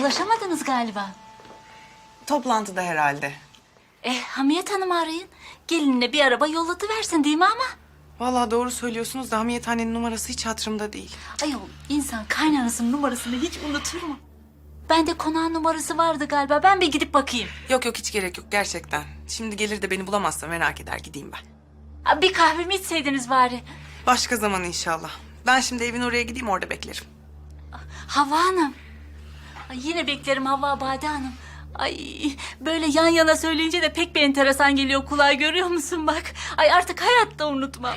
Ulaşamadınız galiba. Toplantıda herhalde. Eh Hamiyet Hanım'ı arayın. Gelinine bir araba yollatıversin değil mi ama? Vallahi doğru söylüyorsunuz da Hamiyet annenin numarası hiç hatırımda değil. Ayol insan kaynanasının numarasını hiç unutur mu? Bende konağın numarası vardı galiba. Ben bir gidip bakayım. Yok yok hiç gerek yok gerçekten. Şimdi gelir de beni bulamazsa merak eder gideyim ben. Ha, Bir kahvemi içseydiniz bari. Başka zaman inşallah. Ben şimdi evin oraya gideyim orada beklerim. Hava Hanım. Ay, yine beklerim Hava Bade Hanım. Ay böyle yan yana söyleyince de pek bir enteresan geliyor kulağa görüyor musun bak. Ay artık hayatta unutmam.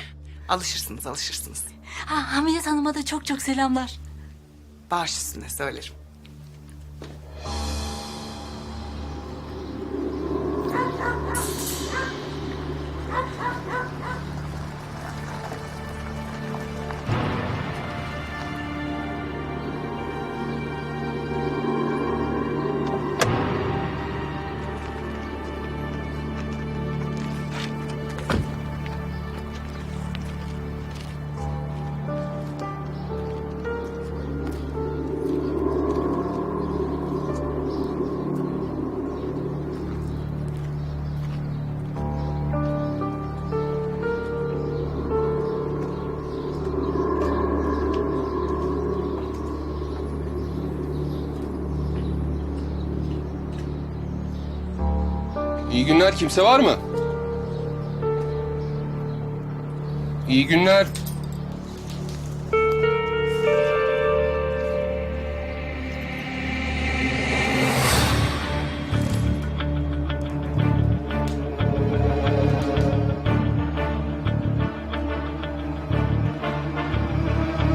Alışırsınız alışırsınız. Ha, Hamiyet Hanım'a da çok çok selamlar. Baş üstüne söylerim. İyi günler kimse var mı? İyi günler.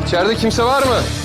İçeride kimse var mı?